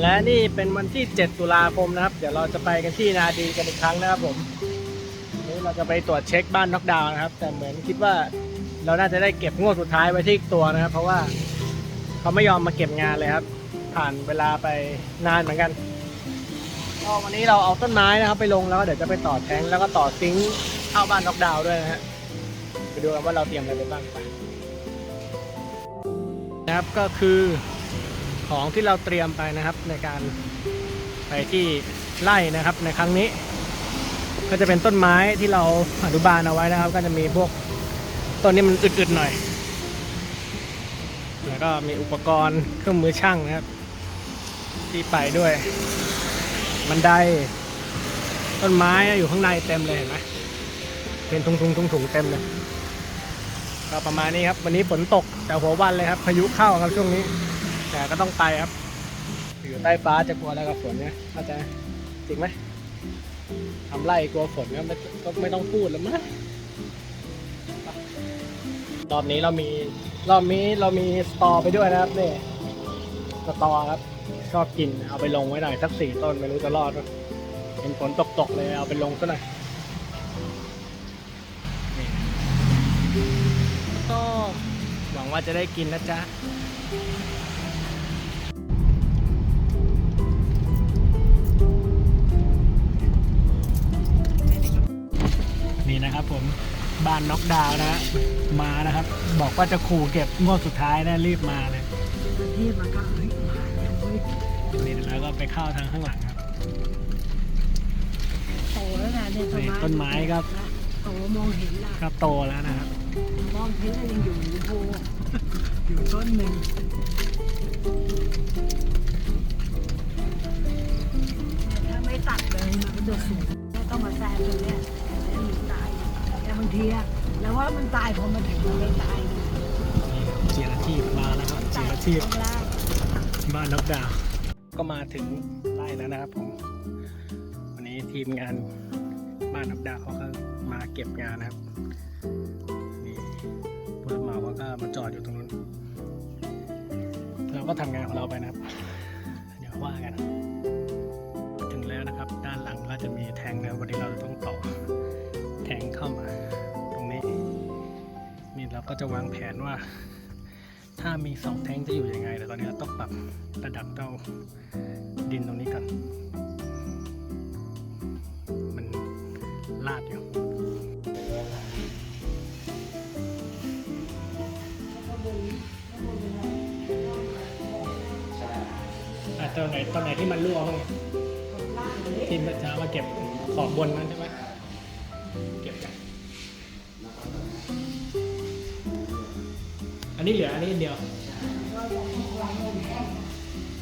และนี่เป็นวันที่ 7 ตุลาคมนะครับ เดี๋ยวเราจะไปกันที่นาดีกันอีกครั้งนะครับผมวันนี้เราจะไปตรวจเช็คบ้านน็อกดาวน์นะครับ แต่เหมือนคิดว่าเราน่าจะได้เก็บงวดสุดท้ายไว้ที่ตัวนะครับ เพราะว่าเขาไม่ยอมมาเก็บงานเลยครับ ผ่านเวลาไปนานเหมือนกันก็วันนี้เราเอาต้นไม้นะครับ ไปลงแล้วก็เดี๋ยวจะไปต่อแทงแล้วก็ต่อซิงค์เข้าบ้านน็อกดาวน์ด้วยนะฮะไปดูกันว่าเราเตรียมอะไรไปบ้างไปนะครับก็คือ ของที่เราเตรียมไปนะครับ ในการไปที่ไร่นะครับ ในครั้งนี้ ก็จะเป็นต้นไม้ที่เราอนุบาลเอาไว้นะครับ ก็จะมีพวกต้นนี้มันอึดๆหน่อย แล้วก็มีอุปกรณ์เครื่องมือช่างนะครับ ที่ไปด้วยบันไดต้นไม้อยู่ข้างในเต็มเลยเห็นไหมเป็นทุงๆทุงๆเต็มเลยก็ประมาณนี้ครับ วันนี้ฝนตกแต่หัววันเลยครับพายุเข้าครับช่วงนี้ แต่ก็ต้องไปครับอยู่ใต้ฟ้าจะกลัวอะไรกับฝนเนี่ยเข้าใจจริงไหมทำไรกลัวฝนก็ไม่ก็ไม่ต้องพูดแล้วมั้งรอบนี้เรามีรอบนี้เรามีสตอไปด้วยนะครับนี่สตอครับ ชอบกินเอาไปลงไว้หน่อยสักสี่ต้นไม่รู้จะรอดหรือเห็นฝนตกๆเลยเอาไปลงซะหน่อยก็หวังว่าจะได้กินนะจ๊ะ ผมบ้านน็อกดาวน์นะฮะมานะครับ บอกว่าจะขู่เก็บงวดสุดท้ายนะรีบมาเลยที่มันก็เฮ้ยมาแล้วเว้ยนี่แล้วก็ไปเข้าทางข้างหลังครับโตแล้วนะเนี่ยนี่ต้นไม้ครับโตมองเห็นละครับโตแล้วนะครับมองเห็นแล้วยังอยู่โพอยู่ต้นหนึ่งถ้าไม่ตัดเลยมันก็จะสูงแล้วต้องมาแซมตรงเนี้ย บางทีอะแล้วว่ามันตายพอมาถึงมันไม่ตายนะเจียรชีพมาแล้วครับเจียรชีพข้างล่างบ้านน็อกดาวน์ก็มาถึงไร่แล้วนะครับผมวันนี้ทีมงานบ้านน็อกดาวน์เขาก็มาเก็บงานนะครับนี่ผู้รับเหมาเขาก็มาจอดอยู่ตรงนู้นเราก็ทำงานของเราไปนะครับ เดี๋ยวว่ากัน ถึงแล้วนะครับ ด้านหลังก็จะมีแทงนะครับวันนี้เราต้อง ก็จะวางแผนว่า ถ้ามีสองแทงจะอยู่ยังไงแต่ตอนนี้เราต้องปรับระดับเจ้าดินตรงนี้ก่อนมันลาดอยู่ตัวไหนตัวไหนที่มันรั่วบ้างที่มันจะเอามาเก็บขอบบนนั้นใช่ไหม อันนี้เหลืออันนี้อันเดียว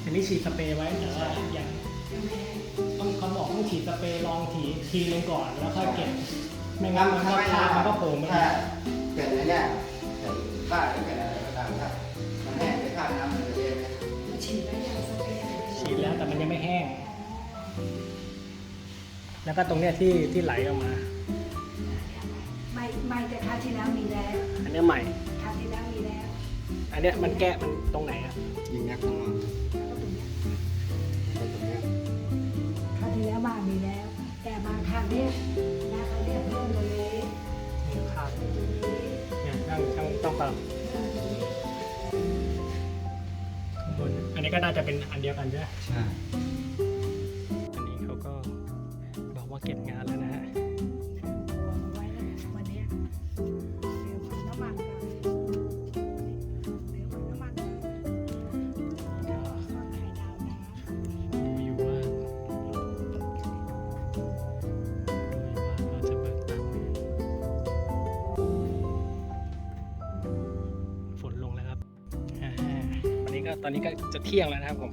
อันนี้ฉีดสเปรย์ไว้แต่ว่ายังต้องเขาบอกต้องฉีดสเปรย์ลองทีทีนึงก่อนแล้วค่อยเก็บ ไม่งั้นมันก็คาบมันก็โผล่มาถ้าเป็นอะไรเนี่ยเป็นผ้าหรือเป็นอะไรก็ตามถ้ามันแห้งไปผ้าน้ำมันจะเย็นนะฉีดแล้วยังสเปรย์ฉีดแล้วแต่มันยังไม่แห้ง แล้วก็ตรงเนี้ยที่ที่ไหลออกมา ไม่ไม่แต่คราวที่แล้วมีแล้ว อันเนี้ยใหม่ อันเนี้ยมันแก้มันตรงไหนอะยิงนักข้างนอกก็ตรงเนี้ยตรงเนี้ยคราวที่แล้วมามีแล้ว แต่มาคราวเนี้ยนะคราวเนี้ยเพิ่มตัวนี้นี่ครับเนี่ยช่างช่างต้องเติมข้างบนอันนี้ก็น่าจะเป็นอันเดียวกันใช่ไหมใช่ ตอนนี้ก็จะเที่ยงแล้วนะครับผม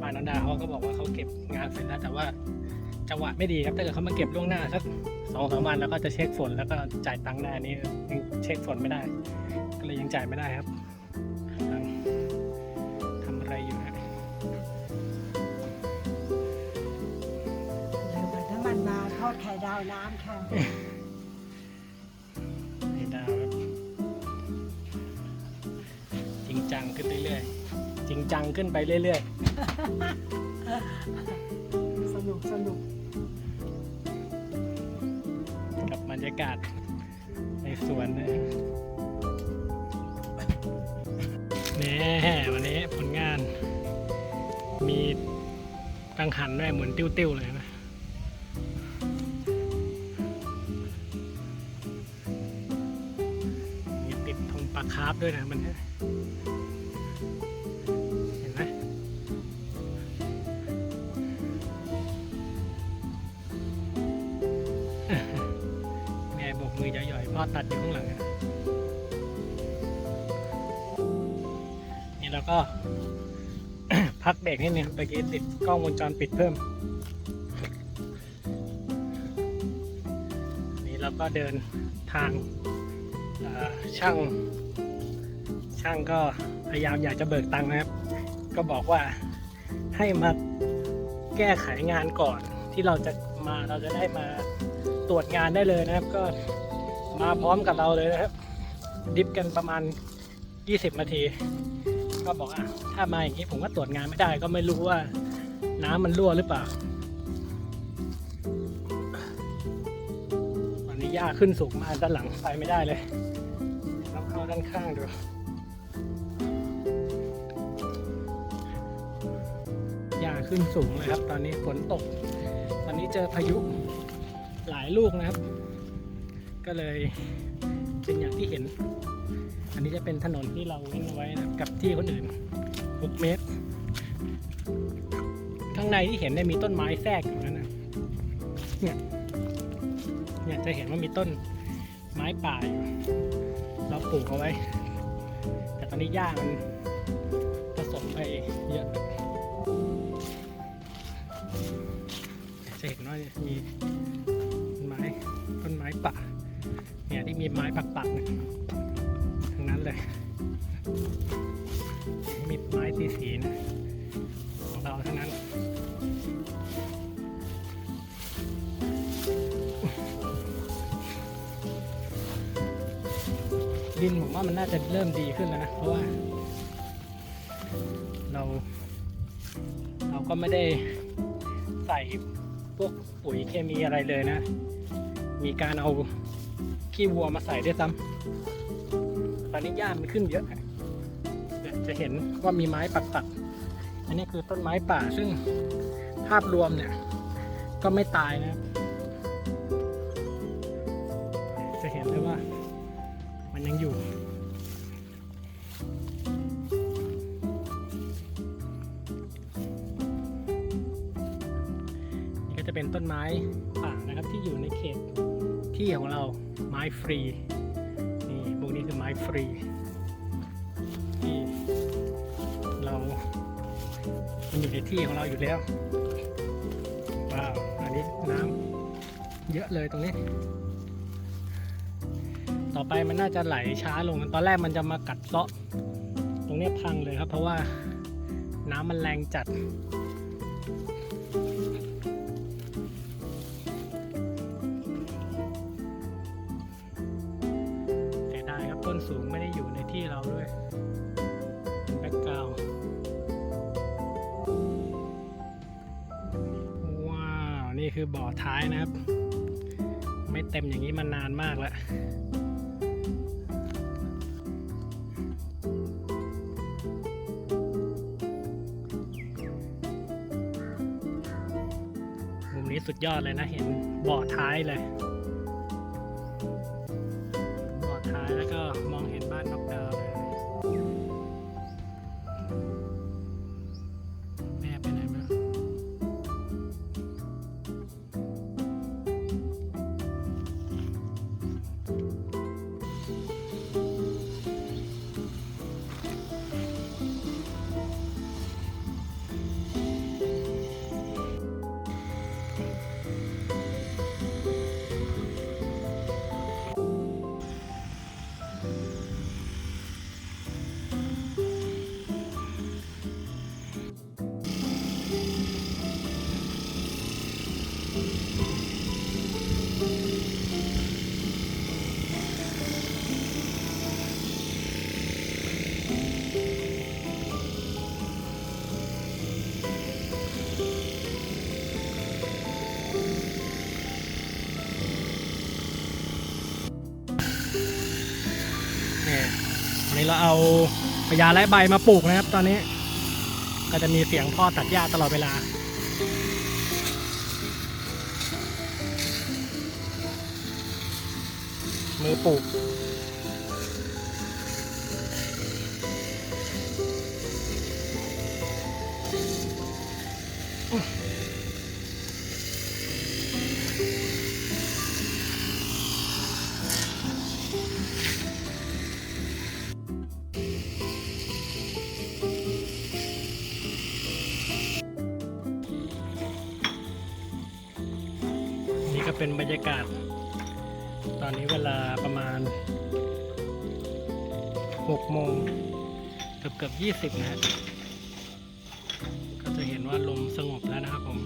ป้านันดาเขาก็บอกว่าเขาเก็บงานเสร็จแล้วแต่ว่าจังหวะไม่ดีครับถ้าเกิดเขามาเก็บล่วงหน้าสักสองสามวันแล้วก็จะเช็คฝนแล้วก็จ่ายตังค์ได้อันนี้ยังเช็คฝนไม่ได้ ก็เลยยังจ่ายไม่ได้ครับทำอะไรอยู่ฮะเดี๋ยวเอาน้ำมันมาทอดไข่ดาวน้ำค่ะ ขึ้นเรื่อยๆ จริงจังขึ้นไปเรื่อยๆ สนุกสนุกกับบรรยากาศในสวนนะแน่วันนี้ผลงาน มีกังหันด้วยเหมือนติ้วๆ เลยนะมีติดธงปลาคาร์ฟด้วยนะมันเห็ ก็ พักเบรกนิดนึงเมื่อกี้ติดกล้องวงจรปิดเพิ่ม นี่เราก็เดินทางช่าง ช่างก็พยายามอยากจะเบิกตังค์นะครับ ก็บอกว่าให้มาแก้ไขงานก่อนที่เราจะมาเราจะได้มาตรวจงานได้เลยนะครับ ก็มาพร้อมกับเราเลยนะครับ ดิฟกันประมาณ 20 นาที ก็บอกอะถ้ามาอย่างนี้ผมก็ตรวจงานไม่ได้ก็ไม่รู้ว่า น้ำมันรั่วหรือเปล่าตอนนี้หญ้าขึ้นสูงมากด้านหลังไปไม่ได้เลยต้องเข้าด้านข้างดูหญ้าขึ้นสูงเลยครับ ตอนนี้ฝนตก ตอนนี้เจอพายุหลายลูกนะครับ ก็เลยเป็นอย่างที่เห็น นนี้จะเป็นถนนที่เราเว้นเอาไว้นะกับที่คนอื่น 6 เมตร ข้างในที่เห็นเนี่ยมีต้นไม้แทรกอยู่นั่นนะเนี่ยเนี่ยจะเห็นว่ามีต้นไม้ป่าอยู่เราปลูกเอาไว้ แต่ตอนนี้หญ้ามันผสมไปเยอะจะเห็นว่ามีต้นไม้ต้นไม้ป่าเนี่ยที่มีไม้ปักปักๆเนี่ย ดินผมว่ามันน่าจะเริ่มดีขึ้นแล้วนะ เพราะว่า เรา เราก็ไม่ได้ใส่พวกปุ๋ยเคมีอะไรเลยนะ มีการเอาขี้วัวมาใส่ด้วยซ้ำตอนนี้หญ้ามันขึ้นเยอะจะเห็นว่ามีไม้ปักปักๆอันนี้คือต้นไม้ป่าซึ่งภาพรวมเนี่ย ก็ไม่ตายนะ จะเห็นเลยว่า มันยังอยู่ นี่ก็จะเป็นต้นไม้ป่านะครับที่อยู่ในเขตที่ของเราไม้ฟรี นี่พวกนี้คือไม้ฟรี ที่เรา มันอยู่ในที่ของเราอยู่แล้วว้าว อันนี้น้ำเยอะเลยตรงนี้ ต่อไปมันน่าจะไหลช้าลง ตอนแรกมันจะมากัดเซาะ ตรงนี้พังเลยครับ เพราะว่าน้ำมันแรงจัด เสียดายครับต้นสูงไม่ได้อยู่ในที่เราด้วยแบ็กกราวว้าว นี่คือบ่อท้ายนะครับ ไม่เต็มอย่างนี้มานานมากแล้ว สุดยอดเลยนะเห็นบ่อท้ายเลย เราเอาพญาไร้ใบมาปลูกนะครับ ตอนนี้ ก็จะมีเสียงพ่อตัดหญ้าตลอดเวลามือปลูก เป็นบรรยากาศ ตอนนี้เวลาประมาณ6โมงเกือบเกือบ20 นะฮะก็จะเห็นว่าลมสงบแล้วนะครับผม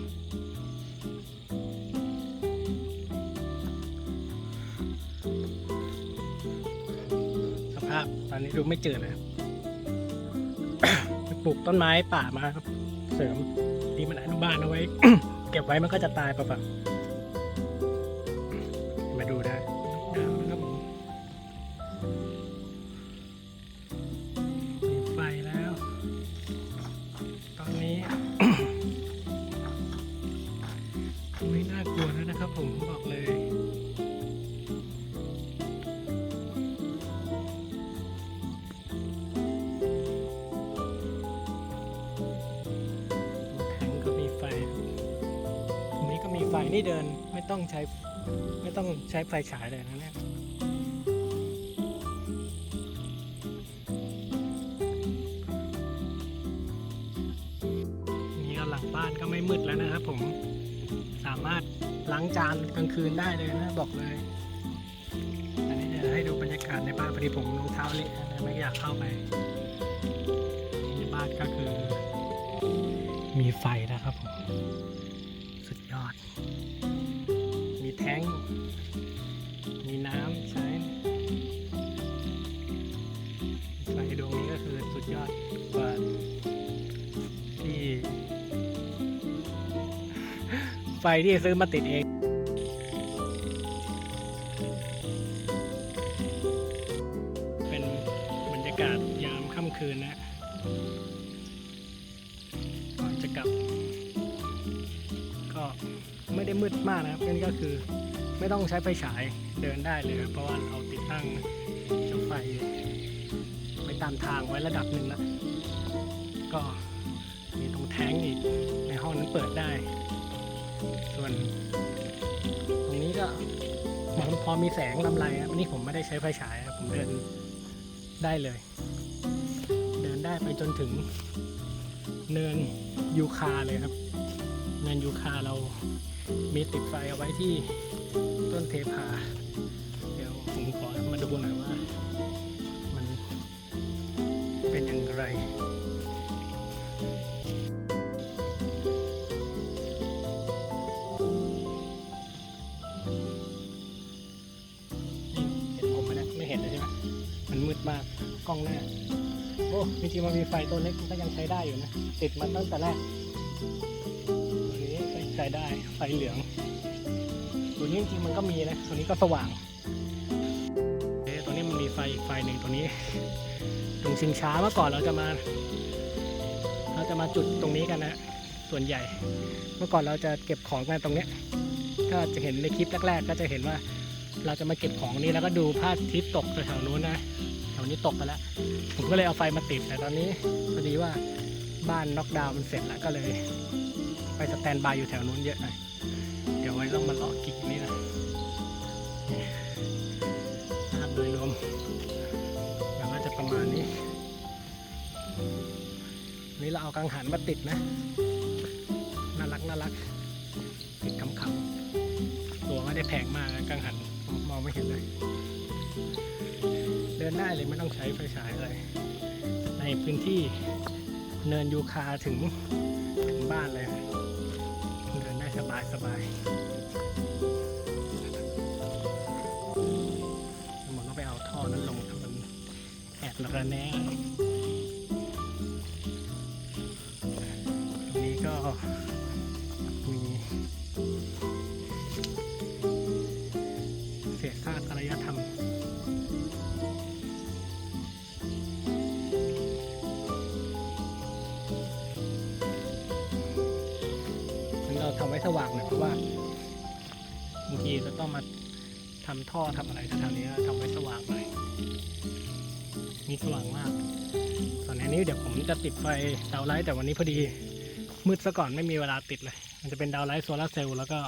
สภาพตอนนี้ดูไม่เจอเลยครับไปปลูกต้นไม้ป่ามาครับ เสริมที่มันอนุบาลเอาไว้ เก็บไว้มันก็จะตายเปล่าๆ รงนี้ก็มีไฟนี่เดินไม่ต้องใช้ไม่ต้องใช้ไฟฉายเลยนะเนี่ยนี่ก็หลังบ้านก็ไม่มืดแล้วนะครับผมสามารถล้างจานกลางคืนได้เลยนะบอกเลย อันนี้จะให้ดูบรรยากาศในบ้านพอดีผมรองเท้าเละนะไม่อยากเข้าไปในบ้านก็คือ มีไฟนะครับผม สุดยอด มีแท้ง มีน้ำใช้ไฟดวงนี้ก็คือสุดยอดกว่าที่ ไฟที่ซื้อมาติดเอง ม่ได้มืดมากนะครับนั่นก็คือไม่ต้องใช้ไฟฉายเดินได้เลยเพราะว่าเราติดตั้งเจ้าไฟไว้ตามทางไว้ระดับหนึ่งแล้วก็มีตรงแท้งอีกในห้องนั้นเปิดได้ ส่วน ตรงนี้ก็มันพอมีแสงลำไรครับอันนี้ผมไม่ได้ใช้ไฟฉายครับผมเดินได้เลย เดินได้ไปจนถึงเนินยูคาเลยครับ เนินยูคาเรา มีติดไฟเอาไว้ที่ต้นเทพา เดี๋ยวผมขอมาดูหน่อยว่า มันเป็นอย่างไรนี่เห็นผมไหมนะไม่เห็นเลยใช่ไหมมันมืดมากกล้องหน้าโอ้จริงๆมันมีไฟตัวเล็กมันก็ยังใช้ได้อยู่นะ ติดมาตั้งแต่แรก ช้ได้ไฟเหลืองตัวนี้จริงๆมันก็มีนะตัวนี้ก็สว่างเอ๊ะตัวนี้มันมีไฟอีกไฟหนึ่งตัวนี้ ตรงชิงช้าเมื่อก่อนเราจะมา เราจะมาจุดตรงนี้กันนะส่วนใหญ่ เมื่อก่อนเราจะเก็บของกันตรงเนี้ยก็จะเห็นในคลิปแรก ๆ ก็จะเห็นว่าเราจะมาเก็บของนี้แล้วก็ดูพระอาทิตย์ตกแถวๆนู้นนะแถวนี้ตกไปแล้ว ผมก็เลยเอาไฟมาติดแต่ตอนนี้พอดีว่าบ้านน็อกดาวน์มันเสร็จแล้วก็เลย ไปสแตนบายอยู่แถวนู้นเยอะหน่อย เดี๋ยวไว้ต้องมาเลาะกิ่งนี้นะภาพโดยรวมแล้วก็จะประมาณนี้ นี่เราเอากังหันมาติดนะ น่ารักน่ารัก ติดขำๆตัวไม่ได้แพงมากนะกังหันมองไม่เห็นเลย เดินได้เลยไม่ต้องใช้ไฟฉายอะไรในพื้นที่เนินยูคาถึงถึงบ้านเลย สบาย ทำท่อทำอะไรแถวนี้ทำไว้สว่างหน่อยนี่สว่างมาก ส่วนอันนี้เดี๋ยวผมจะติดไฟดาวไลท์แต่วันนี้พอดีมืดซะก่อนไม่มีเวลาติดเลย มันจะเป็นดาวไลท์โซลาร์เซลล์แล้วก็